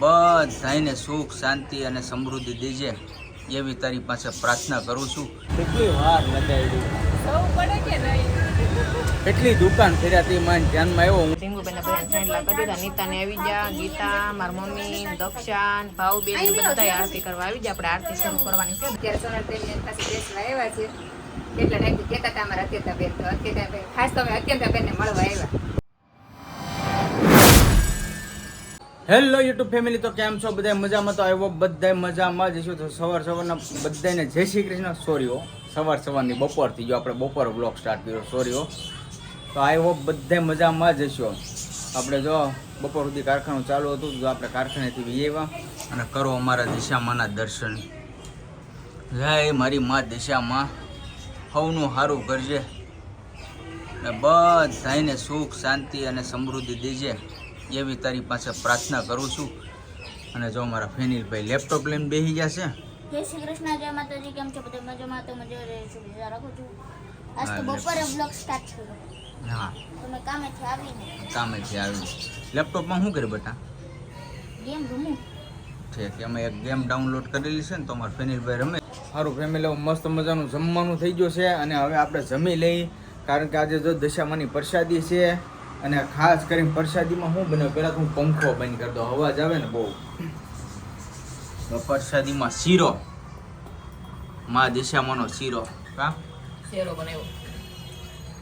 બધાને સુખ શાંતિ અને સમૃદ્ધિ દેજે એવી તારી પાસે પ્રાર્થના કરું છું. કેટલી વાર લગાવી કેટલી દુકાન ફેર્યા તે માન ધ્યાનમાં આવ્યો હું? સિંગુબેન બધા સાઈડ લાગી દીધા. નીતાને આવી જા ગીતા માર મમ્મી દક્ષાન ભાઉબેન બધા આરતી કરવા આવી જા આપણે આરતી શરૂ કરવાની છે. અત્યારે સોનલ બેન ને પાસે બેસવા આવ્યા છે. એટલે ટાઈમ કહેતા હતા અમારા અત્યંતા બેન તો અત્યંતા બેન. ખાસ તો અમે અત્યંતા બેન ને મળવા આવ્યા. હેલો યુટ્યુબ ફેમિલી તો કેમ છો? બધા મજામાં? તો આવ્યો બધા મજામાં. જઈશું તો સવાર સવારના બધાને જય શ્રી કૃષ્ણ. સોરીઓ સવાર સવારની બપોરથી જો આપણે બપોર બ્લોગ સ્ટાર્ટ કર્યો. સોરીઓ તો આવ્યો બધા મજામાં. જઈશું આપણે જો બપોર સુધી કારખાનું ચાલુ હતું જો આપણે કારખાનેથી વિજયવા અને કરો અમારા દિશામાંના દર્શન. જય મારી મા દિશામાં. સૌનું સારું કરજે. ને બધાને સુખ, શાંતિ અને સમૃદ્ધિ દેજે. એવી તારી પાસે પ્રાર્થના કરું છું. અને જો મારા ફેનિલભાઈ લેપટોપ લઈને બેસી ગયા જય શ્રી કૃષ્ણ જય માતાજી કેમ છો બધા મજામાં? તો મજા રહે છું મજા રાખું છું? આજ તો બપોરે બ્લોગ સ્ટાર્ટ કર્યો હા. તમે કામેથી આવીને? કામેથી આવી લેપટોપમાં શું કરે બેટા? ગેમ રમું? અમે એક ગેમ ડાઉનલોડ કરેલી છે ને તો અમારા ફેનિલભાઈ રમે. સારું ફેમિલી મસ્ત મજાનું જમવાનું થઈ ગયું છે અને હવે આપણે જમી લઈ. કારણ કે આજે જો દશામાની પ્રસાદી છે. અને ખાસ કરીને પ્રસાદીમાં શું બને પહેલાં તો હું પંખો બંધ કરી દઉં. અવાજ આવે ને બહુ. પ્રસાદીમાં શીરો. મા દિશામાંનો શીરો. હા? શીરો બનાવ્યો.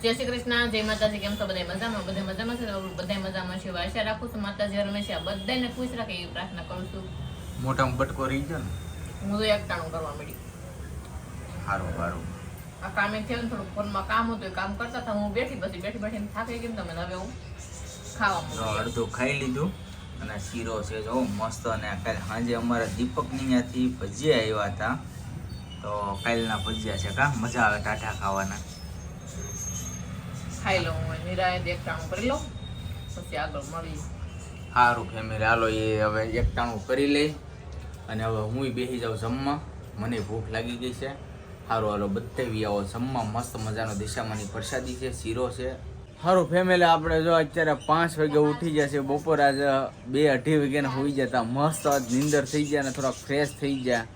જય શ્રી કૃષ્ણ જય માતાજી કેમ છો? બધા મજામાં? બધા મજામાં છે? બધા મજામાં છે. આશા રાખું છું માતાજી હંમેશા બધાને ખુશ રાખે એવી પ્રાર્થના કરું છું. મોટામાં બટકો રહી ગયો ને? હું તો એકટાણું કરવા મળી સારું સારું. આ કામે થયું ને થોડું ફોનમાં કામ હતું કામ કરતા હતા. હું બેઠી પછી બેઠી બેઠી થાકી ગઈ તમે. હવે હું ખાવા અડધું ખાઈ લીધું અને શીરો છે જો મસ્ત. અને કાલે સાંજે અમારા દીપકની ત્યાંથી ભજીયા આવ્યા હતા. તો કાલના ભજીયા છે કા? મજા આવે ટાટા ખાવાના. ખાઈ લઉં હું. નિરાય એકટાણું કરી લઉં. પછી આગળ મળી સારું ફેમિલી હાલો એ હવે એકટાણું કરી લઈ અને હવે હું બેસી જાઉં જમવા. મને ભૂખ લાગી ગઈ છે. સારું હાલો બધે બી આવો. જમવા મસ્ત મજાનો દિશામાંની પ્રસાદી છે શીરો છે. સારું ફેમિલી આપણે જો અત્યારે પાંચ વાગે ઉઠી ગયા છે બપોર આજે બે અઢી વાગ્યાને હોઈ જતા મસ્ત આજ નીંદર થઈ જાય અને થોડાક ફ્રેશ થઈ જાય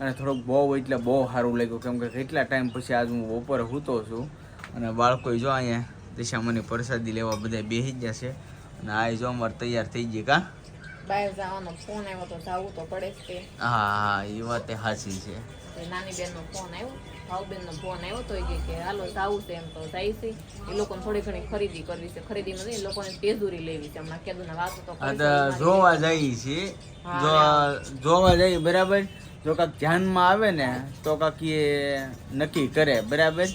અને થોડુંક બહુ એટલે બહુ સારું લાગ્યું. કેમ કે કેટલા ટાઈમ પછી આજ હું બપોરે સૂતો છું. અને બાળકો જો અહીંયા દિશામાંની પ્રસાદી લેવા બધા બેસી જાય છે. અને આ જો અમારે તૈયાર થઈ ગઈ કા? બહાર જવાનો ફોન આવ્યો તો જવું તો પડે જ હા હા એ વાત એ સાચી છે. નાની બેનનો ફોન આવ્યો. ભાઉબેનનો ફોન આવ્યો તો એ કે હાલો જાવું છે એમ તો જાય છે. એ લોકોને થોડી ઘણી ખરીદી કરવી છે. ખરીદીમાં નહીં, એ લોકોને તેજુરી લેવી છે. હમણાં કીધું ના વાતો તો. જોવા જઈએ છીએ. જો જોવા જઈએ બરાબર? જો કાંક ધ્યાનમાં આવે ને તો કાંક એ નક્કી કરે બરાબર?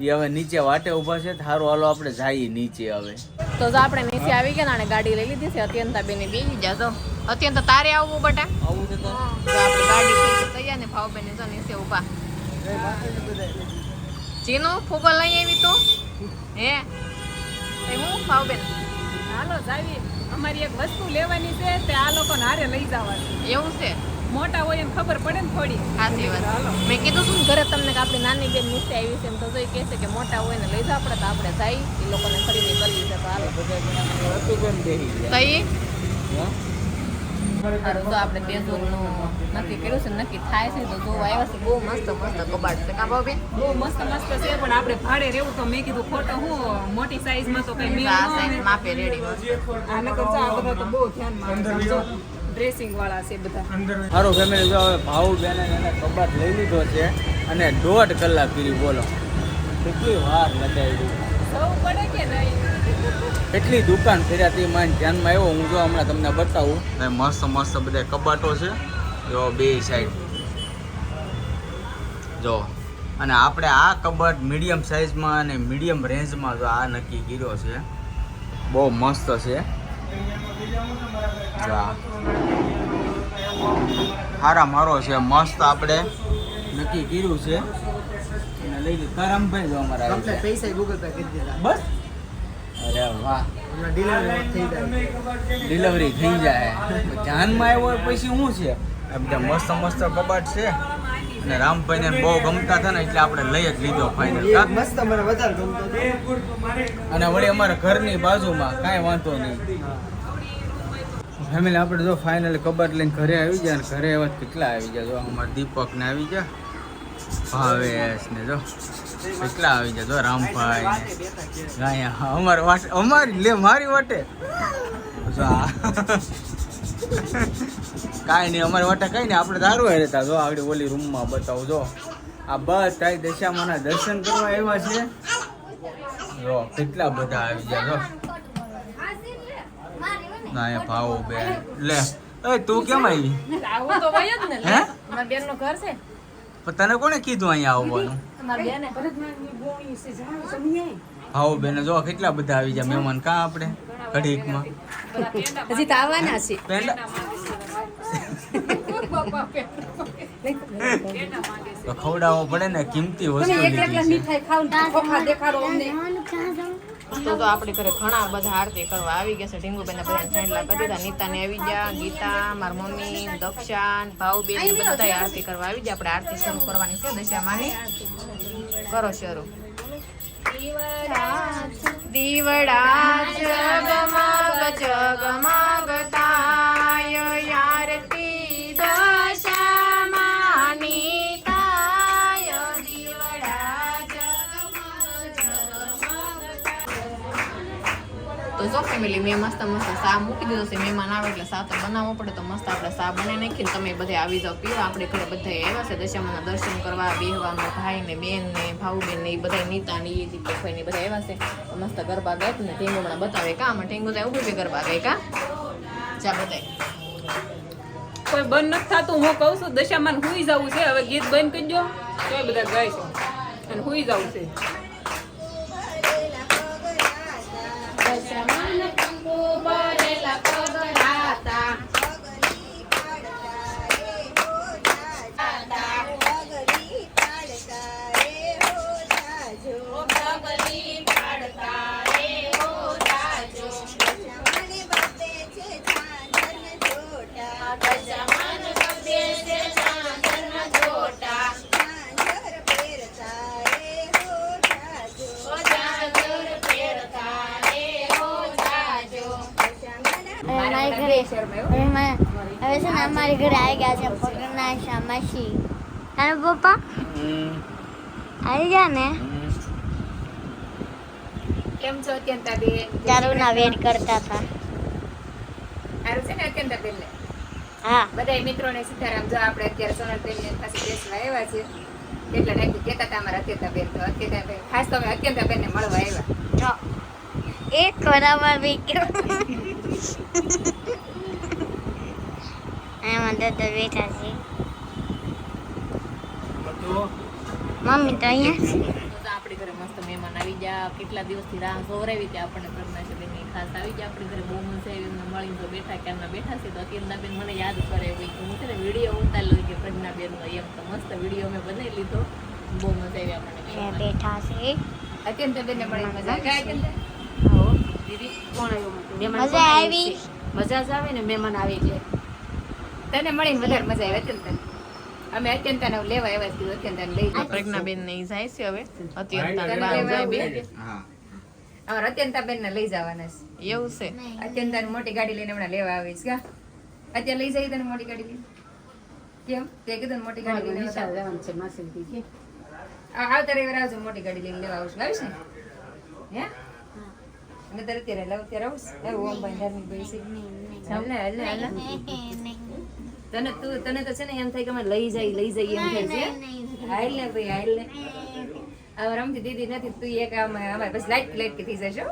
એ હવે નીચે વાટે ઊભા છે. સારું હાલો આપણે જઈએ નીચે હવે. તો જો આપણે નીચે આવી ગયા ને ગાડી લઈ લીધી છે. અત્યંતા બેની બેસી જા જો અત્યંત તારે આવવું બટા? આવું છે તો આપણે ગઈ બને જો નીચે ઊભા જીનું ફૂગો લઈ આવી તું? હે? એ હું ભાવ બેન. હાલો જાવી. અમારી એક વસ્તુ લેવાની છે તે આ લોકોને હારે લઈ જવાની. એવું છે? મોટા હોય એમ ખબર પડે ને થોડી. સાચી વાત. મેં કીધું શું ઘરે તમને કે આપણી નાની બેન નીચે આવી છે એમ તો જો એ કહે છે કે મોટા હોય ને લઈ જાવ આપણે તો આપણે જઈ એ લોકોને ખરીદી કરવી છે તો હાલો? તો? સારું તો આપણે તેજુરનું નક્કી કર્યું છે નક્કી થાય છે તો જોવા આવ્યા છે બહુ મસ્ત મસ્ત કબાટ છે કાં ભાભી? બહુ મસ્ત મસ્ત છે પણ આપણે ભાડે રહેવું તો મેં કીધું ખોટો હું મોટી સાઈઝમાં તો કઈ મેં આ. સાઈઝ માપે રેડી આને કરતા આ બધા તો બહુ ધ્યાનમાં ડ્રેસિંગ વાળા છે બધા. સારું ફેમિલી જો હવે ભાવ બેન એને કબાટ લઈ લીધો છે અને દોઢ કલાક કરી બોલો. કેટલી વાર લગાવી નહીં કેટલી દુકાન ફેર્યા તે માન ધ્યાનમાં આવ્યો. હું જો હમણાં તમને બતાવું. મસ્ત મસ્ત બધા કબાટો છે. જો બે સાઈડ જો. અને આપણે આ કબાટ મીડિયમ સાઇઝમાં અને મીડિયમ રેન્જમાં જો આ નક્કી કર્યો છે. બહુ મસ્ત છે. હારા મારો છે. મસ્ત આપણે નક્કી કર્યું છે. લઈ લીધું કરમભાઈ જો અમારા ગયા. પૈસા ગૂગલ પે કરી દીધા. બસ? અરે વાહ. ડિલિવરી થઈ જાય. ધ્યાનમાં આવ્યો હોય પછી શું છે? બધા મસ્ત મસ્ત કબાટ છે. અને રામભાઈને બહુ ગમતા હતા ને એટલે આપણે લઈ જ લીધો ફાઇનલ મસ્ત મને વધારે ગમતો અને વળી અમારા ઘરની બાજુમાં કાંઈ વાંધો નહીં. ફેમિલી આપણે જો ફાઇનલી કબાટ લઈને ઘરે આવી ગયા ને ઘરે એવા કેટલા આવી ગયા? જો અમારા દીપક ને આવી ગયા. ભાવેશ ને જો. કેટલા આવી ગયા જો રામભાઈ ગાયા અમારી વાટે અમારી લે મારી વાટે. કાંઈ નહીં અમારી વાટે કંઈ નહીં આપણે દારૂ રહેતા. હતા જો આગળ ઓલી રૂમમાં બતાવું જો. આ બસ તારી દશામાના દર્શન કરવા આવ્યા છે. જો કેટલા બધા આવી ગયા જો. ના એ ભાવો બેન. લે. એ તું કેમ આવી? તો હોય જ ને હે? મારા બેનનું ઘર છે. પણ તને કોને કીધું અહીંયા આવવાનું? મારા બેને. બેન જો કેટલા બધા આવી ગયા મહેમાન કાં આપણે? ઘડીકમાં. હજી તો આવવાના છે. પેંડા તો ખવડાવવો પડે ને કિંમતી વસ્તુ લીધી છે. તો તો આપણે ઘરે ઘણા બધા આરતી કરવા આવી ગયા છે. ઢીંગુબેન બધા ફ્રેન્ડલા કરી દીધા. નીતા ને આવી ગયા. ગીતા, મારા મમ્મી દક્ષાન ભાવબેન બેન બધા આરતી કરવા આવી ગયા. આપણે આરતી શરૂ કરવાની છે દશામાની. કરો શરૂ. દીવડા જગમગ જગમગતાય ફેમિલી મેં મસ્ત મસ્ત સા મૂકી દીધો છે, મહેમાન આવે એટલે સા તો બનાવવો પડે, તો મસ્ત આપણે સા બનાવી નાખીને તમે બધે આવી જાઓ પીવો આપણે ઘરે બધા આવ્યા છે, દશામાના દર્શન કરવા, બેહવાનું ભાઈ ને બેન ને ભાઉબેન ને એ બધા નીતા ને એ દીપકભાઈ ને બધા આવ્યા છે. મસ્ત ગરબા ગત ને ટેંગો હમણાં બતાવે, કા? આમાં ટેંગુ તો ઊભી ગરબા ગાય, કા? ચા બતાય કોઈ બંધ નથી થતું, હું કહું છું, દશામાન હુઈ જવું છે, હવે ગીત બંધ કરજો તો બધા ગાય છે. અને હુઈ જવું છે. ઘરે હવે છે ને અમારી ઘરે આવી ગયા છે પગના શામાશી. અને પપ્પા? આવી ગયા ને? કેમ છો અત્યંતા બેન? ચારુના વેટ કરતા હતા. સારું છે ને અત્યંતા બેન હા. બધા મિત્રોને સીતારામ જો આપણે અત્યારે સોનલ બેન પાસે બેસવા આવ્યા છે એટલે ટાઈમ કેતા હતા અમારા અત્યંતા બેન તો અત્યંતા બેન ખાસ તો અમે અત્યંતા બેન ને મળવા આવ્યા. જો એક ખોરામાં બી એમાં દાદા બેઠા છે. મમ્મી તો અહીંયા. તો આપણી ઘરે મસ્ત મહેમાન આવી ગયા કેટલા દિવસથી રાહ સોવરાવી ત્યાં આપણને ખાસ આવી ગયા. આપણી ઘરે બહુ મજા આવી. એમને મળીને તો બેઠા ક્યારના બેઠા છે તો અત્યારના બેન મને યાદ કરે એવી કે હું છે ને વીડિયો ઉતારેલો કે પ્રજ્ઞાબેન નો એમ તો મસ્ત વીડિયો મેં બનાવી લીધો. બહુ મજા આવી આપણને બેઠા છે. અત્યંતા બેન ને મળી મજા આવે. અત્યંતા દીદી કોણ આવ્યું? મહેમાન મજા આવી? છે? મજા જ આવે ને મહેમાન આવે એટલે તને મળીને વધારે મજા આવે અત્યંત અમે અત્યંતા લેવા આવ્યા છીએ અત્યંતા લઈ પ્રજ્ઞાબેન નહીં જાય છે હવે. આવ્યું? હા. અમારા અત્યંતા બેન ને લઈ જવાના છે. એવું છે? અત્યંતા મોટી ગાડી લઈને હમણાં લેવા આવીશ કા? અત્યારે લઈ જઈ તને મોટી ગાડી લઈને. કેમ? તે કીધું ને મોટી ગાડી લઈને. જવાનું છે માસી કે? આ- આવતા રવિવારે આવજો મોટી ગાડી લઈને લેવા આવશું આવીશ ને? હે? અમે તારે અત્યારે લાવ ત્યારે આવું હે ઓમ ભાઈ ધાર્મિક ભાઈ છે હાલ ને, હાલ. તને તું તને તો છે ને એમ થાય કે અમે લઈ જાય લઈ જઈએ એમ થાય છે? હાલ ને ભાઈ હાલ ને. હવે રમતી દીદી નથી તું એક આમ અમારે બસ લાઈટ લાઈટ કે થઈ જશે.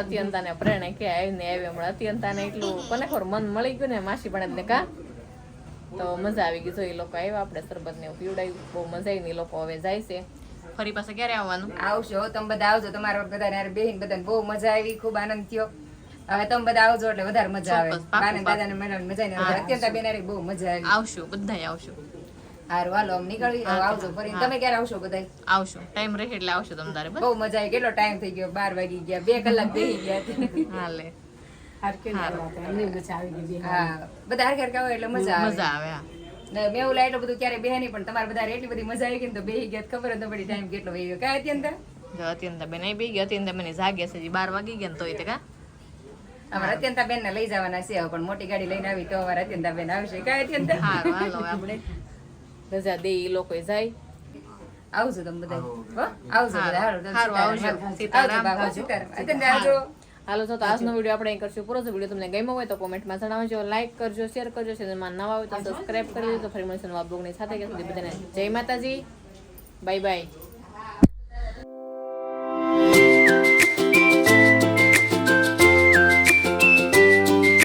અત્યંતા પ્રેરણા કે આવી હમણાં અત્યંતા એટલું કોને ખબર મન મળી ગયું ને માસી પણ ને કા? તો મજા આવી ગઈ જો એ લોકો આવ્યા આપણે સરબત ને એવું પીવડાવ્યું બહુ મજા આવી ને એ લોકો હવે જાય છે. ફરી પાસે ક્યારે આવવાનું? આવશો તમે બધા આવજો તમારા બધા બેહીન બધાને બહુ મજા આવી ખૂબ આનંદ થયો. હવે તમે બધા આવજો એટલે વધારે મજા આવે. બાને દાદાને મળવાની મજા નહીં આવે બેન બહુ મજા આવી. આવશું બધાય આવશું. હારું હાલો નીકળી આવજો ફરી તમે ક્યારે આવશો બધા આવશો. ટાઈમ રહે એટલે આવશું તમ તારે બહુ મજા આવી. કેટલો ટાઈમ થઈ ગયો? બાર વાગી ગયા બે કલાક બેસી ગયા. હાલે હાર કે એમની મજા આવી ગઈ હા. બધા હાર હાર એટલે મજા આવે. મજા આવે ને મેં એવું એટલું બધું ક્યારે બેહે નહીં પણ તમારે બધા એટલી બધી મજા આવી ગઈ ને તો બેહી ગયા. ખબર જ ન પડી ટાઈમ કેટલો વહી ગયો. કાંઈ અત્યંત અત્યંત બેન અહીં બી ગઈ અત્યંત મને જાગ્યા છે બાર વાગી ગયા ને તોય તે કા? અમારા અત્યંતા બેન ને લઈ જવાના છે પણ મોટી ગાડી લઈને આવી તો અમારા અત્યંતા બેન આવશે. કાંઈ અત્યંતા હારું હાલો આપણે રજા દે એ લોકો જાય. આવજો તમે બધા. આવજો આવજો. હાલો તો આજનો વીડિયો આપણે અહીં કરશું. પૂરો વીડિયો તમને ગમ્યો હોય તો કોમેન્ટમાં જણાવજો લાઈક કરજો શેર કરજો. ચેનલમાં નવા હોય તો સબસ્ક્રાઈબ કરી દેજો. ફરી મળશે નવા બ્લોગની સાથે. કે સુધી બધાને જય માતાજી. Bye bye